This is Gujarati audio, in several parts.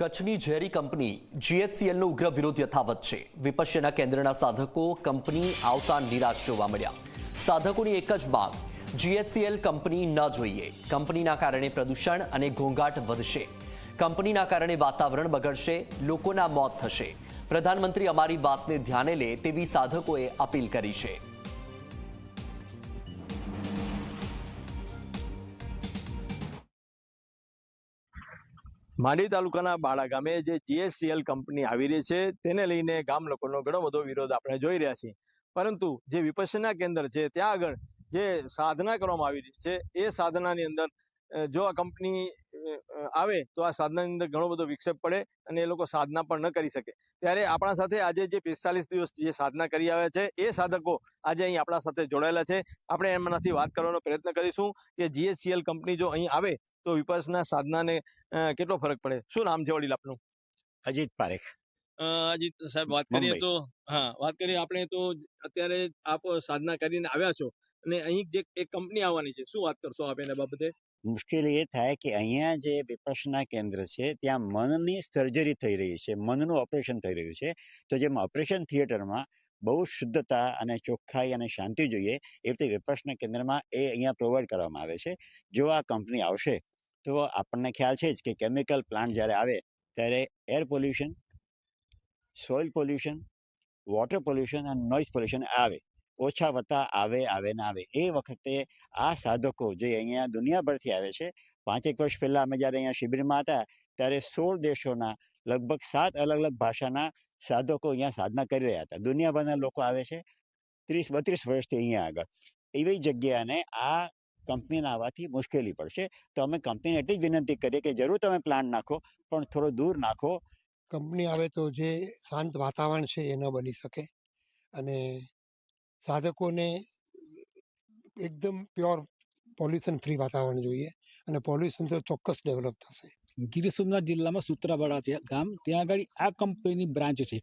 કચ્છની ઝેરી કંપની જીએચસીએલનો ઉગ્ર વિરોધ યથાવત છે. વિપક્ષના કેન્દ્રના સાધકો કંપની આવતા નિરાશ જોવા મળ્યા. સાધકોની એક જ માંગ, જીએચસીએલ કંપની ન જોઈએ. કંપનીના કારણે પ્રદૂષણ અને ઘોંઘાટ વધશે. કંપનીના કારણે વાતાવરણ બગડશે, લોકોના મોત થશે. પ્રધાનમંત્રી અમારી વાતને ધ્યાને લે તેવી સાધકોએ અપીલ કરી છે. માંડવી તાલુકાના બાળા ગામે જે જીએસસીએલ કંપની આવી રહી છે, તેને લઈને ગામ લોકોનો ઘણો બધો વિરોધ આપણે જોઈ રહ્યા છીએ. પરંતુ જે વિપક્ષના કેન્દ્ર છે, ત્યાં આગળ જે સાધના કરવામાં આવી રહી છે, એ સાધનાની અંદર જો આ કંપની આવે તો આ સાધનાની અંદર ઘણો બધો વિક્ષેપ પડે અને એ લોકો સાધના પણ ન કરી શકે. ત્યારે આપણા સાથે આજે જે પિસ્તાલીસ દિવસ જે સાધના કરી આવ્યા છે એ સાધકો આજે અહીં આપણા સાથે જોડાયેલા છે. આપણે એમનાથી વાત કરવાનો પ્રયત્ન કરીશું કે જીએસસીએલ કંપની જો અહીં આવે તો વિપક્ષના સાધનાને કેટલો ફરક પડે? શું નામ છે વડીલ આપનું? અજીત પારેખ. અજીત સાહેબ વાત કરીએ તો હા વાત કરીએ આપણે તો અત્યારે આપ સાધના કરીને આવ્યા છો. અને અહીં જે એક કંપની આવવાની છે, શું વાત કરશો આપ એના બાબતે? મુશ્કેલી એ થાય કે અહીંયા જે વિપસના કેન્દ્ર છે, ત્યાં મનની સર્જરી થઈ રહી છે, મનનું ઓપરેશન થઈ રહ્યું છે. તો જેમ ઓપરેશન થિયેટરમાં બહુ શુદ્ધતા અને ચોખ્ખાઈ અને શાંતિ જોઈએ એ રીતે વિપક્ષના કેન્દ્રમાં એ અહીંયા પ્રોવાઈડ કરવામાં આવે છે. જો આ કંપની આવશે, તો આપણને ખ્યાલ છે જ કે કેમિકલ પ્લાન્ટ જ્યારે આવે, ત્યારે air pollution, soil pollution, water pollution અને નોઇઝ પોલ્યુશન આવે. ઓછા વત્તા આવે આવે ના આવે. એ વખતે આ સાધકો જે અહીંયા દુનિયાભરથી આવે છે, પાંચેક વર્ષ પહેલાં અમે જ્યારે અહીંયા શિબિરમાં હતા, ત્યારે સોળ દેશોના લગભગ સાત અલગ અલગ ભાષાના સાધકો અહીંયા સાધના કરી રહ્યા હતા. દુનિયાભરના લોકો આવે છે ત્રીસ, બત્રીસ વર્ષથી અહીંયા આગળ. એવી જગ્યાને આ કંપનીના આવવાથી મુશ્કેલી પડશે. તો અમે કંપનીને એટલી જ વિનંતી કરીએ કે જરૂર તમે પ્લાન નાખો, પણ થોડો દૂર નાખો. કંપની આવે તો જે શાંત વાતાવરણ છે એ ન બની શકે. અને સાધકોને એકદમ પ્યોર પોલ્યુશન ફ્રી વાતાવરણ જોઈએ અને પોલ્યુશન તો ચોક્કસ ડેવલપ થશે. ગીર સોમનાથ જિલ્લામાં સુત્રાવાડા છે, ગામ. ત્યાં આગળ આ કંપનીની બ્રાન્ચ છે.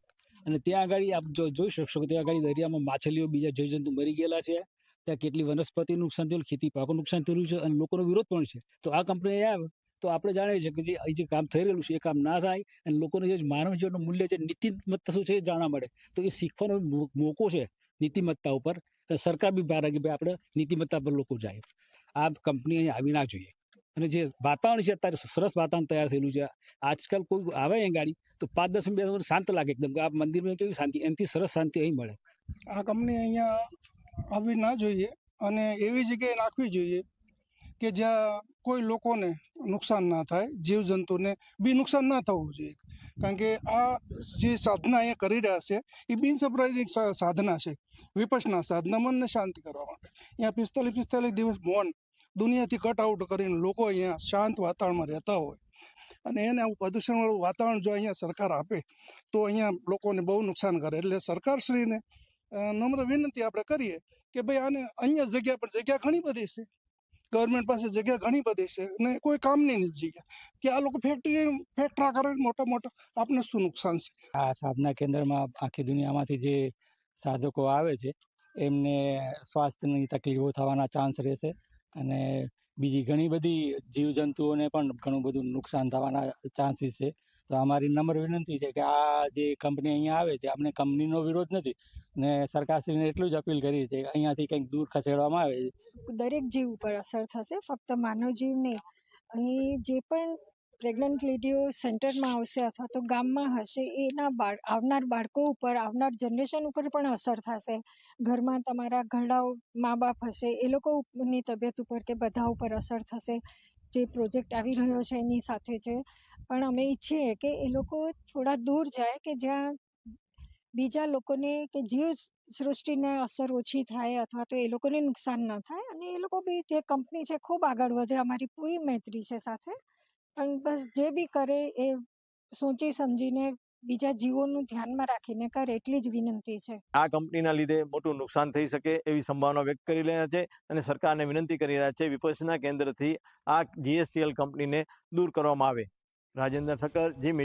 અને ત્યાં આગળ આપ જોઈ શકશો કે ત્યાં આગળ દરિયામાં માછલીઓ બીજા જીવજંતુ મરી ગયેલા છે. ત્યાં કેટલી વનસ્પતિ નુકસાન થયેલું, ખેતી પાકો નુકસાન થયેલું છે અને લોકોનો વિરોધ પણ છે. તો આ કંપની આવે, તો આપણે જાણીએ છીએ કે જે અહીં જે કામ થઈ રહેલું છે એ કામ ના થાય અને લોકોને જે માનવ જીવનનું મૂલ્ય છે, નીતિમત્તા શું છે એ જાણવા મળે. તો એ શીખવાનો મોકો છે. નીતિમત્તા ઉપર સરકાર બી બહાર કે આપણે નીતિમત્તા પર લોકો જાય. આ કંપની અહીં આવી ના જોઈએ. અને જે વાતાવરણ છે અત્યારે સરસ વાતાવરણ તૈયાર થયેલું છે. આજકાલ કોઈ આવે અહીં ગાડી, તો પાંચ દસ મિનિટ શાંત લાગે એકદમ, કે આ મંદિરમાં કેવી શાંતિ, એનાથી સરસ શાંતિ અહીં મળે. આ કંપની અહીંયા આવી ના જોઈએ અને એવી જગ્યાએ નાખવી જોઈએ કે જ્યાં કોઈ લોકોને નુકસાન ના થાય, જીવજંતુને બી નુકસાન ના થવું જોઈએ. કારણ કે આ જે સાધના અહીંયા કરી રહ્યા છે, એ બિનસાંપ્રદાયિક સાધના છે, વિપસના સાધના, મનને શાંતિ કરવા માટે. અહીંયા પિસ્તાલીસ પિસ્તાલીસ દિવસ મૌન દુનિયાથી કટ આઉટ કરીને લોકો અહીંયા શાંત વાતાવરણમાં રહેતા હોય. અને એને આવું પ્રદૂષણવાળું વાતાવરણ જો અહીંયા સરકાર આપે, તો અહીંયા લોકોને બહુ નુકસાન કરે. એટલે સરકારશ્રીને નમ્ર વિનંતી આપણે કરીએ કે ભાઈ આને અન્ય જગ્યા પર, જગ્યા ઘણી બધી છે. ગવર્મેન્ટ પાસે જગ્યા ઘણી બધી છે અને કોઈ કામની નથી જગ્યા. ત્યાં લોકો ફેક્ટરી ફેક્ટરા કરે, મોટા મોટા. આપને શું નુકસાન છે? આ સાધના કેન્દ્રમાં આખી દુનિયામાંથી જે સાધકો આવે છે, એમને સ્વાસ્થ્યની તકલીફો થવાના ચાન્સ રહેશે અને બીજી ઘણી બધી જીવજંતુઓને પણ ઘણું બધું નુકસાન થવાના ચાન્સીસ છે. તો અમારી નમ્ર વિનંતી છે કે આ જે કંપની અહીંયા આવે છે, આપણે કંપનીનો વિરોધ નથી. ને સરકારશ્રીને એટલું જ અપીલ કરી છે અહીંયાથી કંઈક દૂર ખસેડવામાં આવે. દરેક જીવ ઉપર અસર થશે, ફક્ત માનવ જીવ નહીં. અહીં જે પણ પ્રેગ્નન્ટ લેડીઓ સેન્ટરમાં આવશે અથવા તો ગામમાં હશે, એના બાળ, આવનાર બાળકો ઉપર, આવનાર જનરેશન ઉપર પણ અસર થશે. ઘરમાં તમારા ઘરડાઓ મા બાપ હશે, એ લોકોની તબિયત ઉપર કે બધા ઉપર અસર થશે. જે પ્રોજેક્ટ આવી રહ્યો છે એની સાથે છે. પણ અમે ઈચ્છીએ કે એ લોકો થોડા દૂર જાય કે જ્યાં બીજા લોકોને કે જીવ સૃષ્ટિને અસર ઓછી થાય અથવા તો એ લોકોને નુકસાન ન થાય અને એ લોકો બી જે કંપની છે ખૂબ આગળ વધે, અમારી પૂરી મૈત્રી છે સાથે. પણ બસ જે બી કરે એ સોચી સમજીને બીજા જીવોનું ધ્યાનમાં રાખીને કરે એટલી જ વિનંતી છે. આ કંપનીના લીધે મોટું નુકસાન થઈ શકે એવી સંભાવના વ્યક્ત કરી રહ્યા છે અને સરકારને વિનંતી કરી રહ્યા છે વિપક્ષના કેન્દ્રથી આ જીએસસીએલ કંપનીને દૂર કરવામાં આવે. રાજેન્દ્ર ઠક્કર, જી